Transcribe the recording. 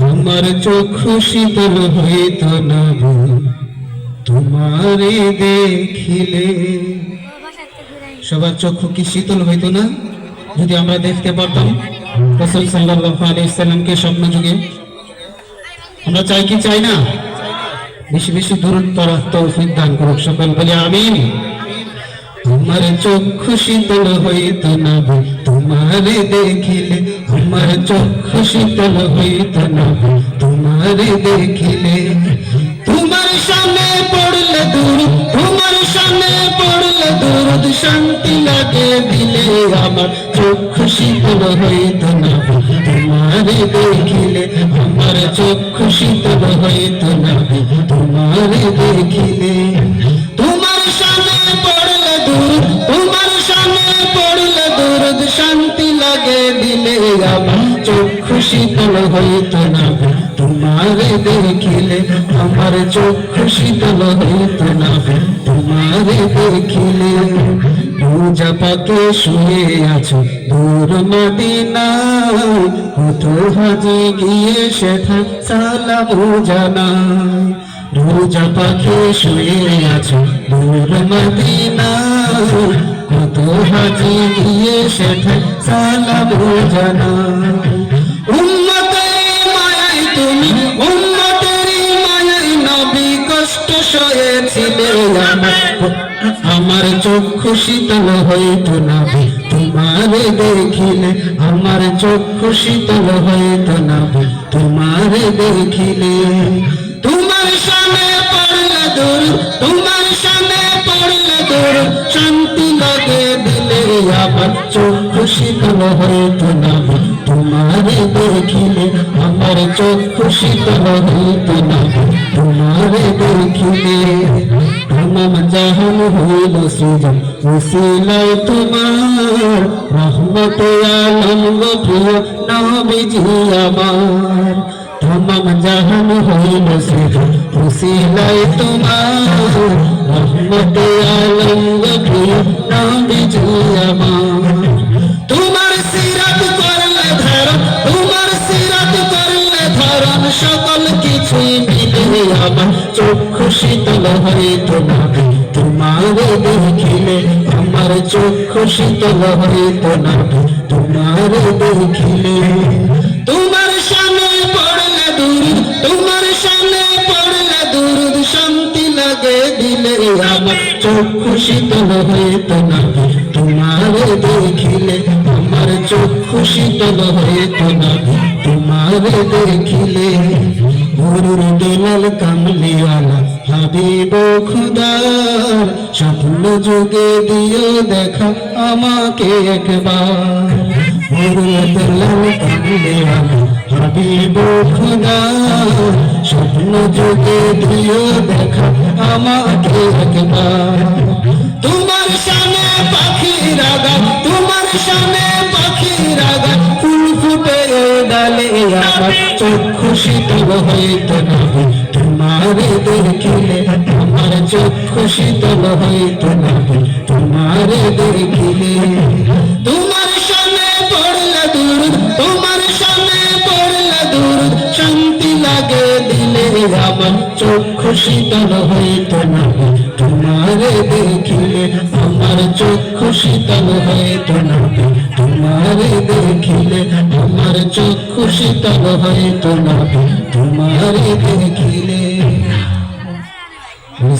আমার চক্ষু শীতল হইত না তোমারে দেখিলে সবার চক্ষু কি শীতল হইতো না? যদি আমরা দেখতে পারতাম, রসুল সাল্লাল্লাহু আলাইহি সাল্লামকে স্বপ্ন যুগে আমরা চাই কি চাই না? বেশি দূরত্ব পড়ার তৌফিক দান করুক সকল বলে, আমিন। আমার চক্ষু শীতল হইত না তোমারে দেখিলে আমার চক্ষু শীতল হইত না তোমারে দেখিলে। তোমার সামনে পড়লে দূর, তোমার সামনে পড়লে দূর, শান্তি লাগে দিলে আমার চক্ষু শীতল হইত তোমারে দেখিলে আমার চক্ষু শীতল হইত না তোমারে দেখিলে তোমার সামনে পড়লে দূর তোমার সামনে পড়লে দূর শান্তি লাগে দিলে আমার চক্ষু শীতল হইত না তোমারে দেখিলে আমার চক্ষু শীতল হইত না তোমারে দেখিলে পূজা পাকে শুয়ে আছো। দূর মদিনায় কত হাজি গিয়ে সেঠা সালাম জানায়। রোজা পাখি শুয়ে আছো। দূর মদিনায় কত হাজি গিয়ে সেঠা সালাম জানায়। আমার। আমার চক্ষু শীতল হইত না বে, তোমারে দেখিলে আমার চক্ষু শীতল হইত না বে, তোমারে দেখিলে। তোমার সামনে পড়লে দূর তোমার সামনে পড়লে দূর শান্তি লাগে দিলে আমার চক্ষু শীতল হইত না বে, তোমারে দেখিলে আমার চক্ষু শীতল হইত না বে, তোমারে দেখিলে। তমাম জাহান হইল সৃজন উসিলাই তোমার রহমত আলম গো প্রিয় নবীজি আমার তমাম জাহান হইল সৃজন উসিলাই তোমার রহমত আলম গো প্রিয় নবীজি আমার তোমার সিরাত করলে ধারণ তোমার সিরাত করলে ধারণ সকল কিছুই মিলে আমার চক্ষু শীতল হইত চক্ষু শীতল হইত না তোমারে দেখিলে। তোমার সামনে পড়লে দূর তোমার সামনে পড়লে দূর শান্তি লাগে দিলে আমার। চক্ষু শীতল হইত না তোমারে দেখিলে। আমার চক্ষু শীতল হইত না তোমারে দেখিলে। গুরুর দোলাল কামলিওয়ালা হাবিব খুদার স্বপ্ন যুগে দিও দেখা আমাকে একবার। স্বপ্ন যুগে দিও দেখা আমাকে একবার। তোমার সামনে পাখি রাগা তোমার সামনে পাখি রাগা ফুল ফুটে ডালে আমার, চক্ষু শীতল হইত না তোমারে দেখিলে আমার চক্ষু শীতল না তোমারে দেখিলে। তোমার সামনে পড়লে দূর, তোমার সামনে পড়লে দূর, শান্তি লাগে দিলে আমার শীতল না তোমারে দেখিলে। আমার শীতল না তোমারে দেখিলে। আমার চক্ষু শীতল হইত না তোমারে দেখিলে। Не знаю.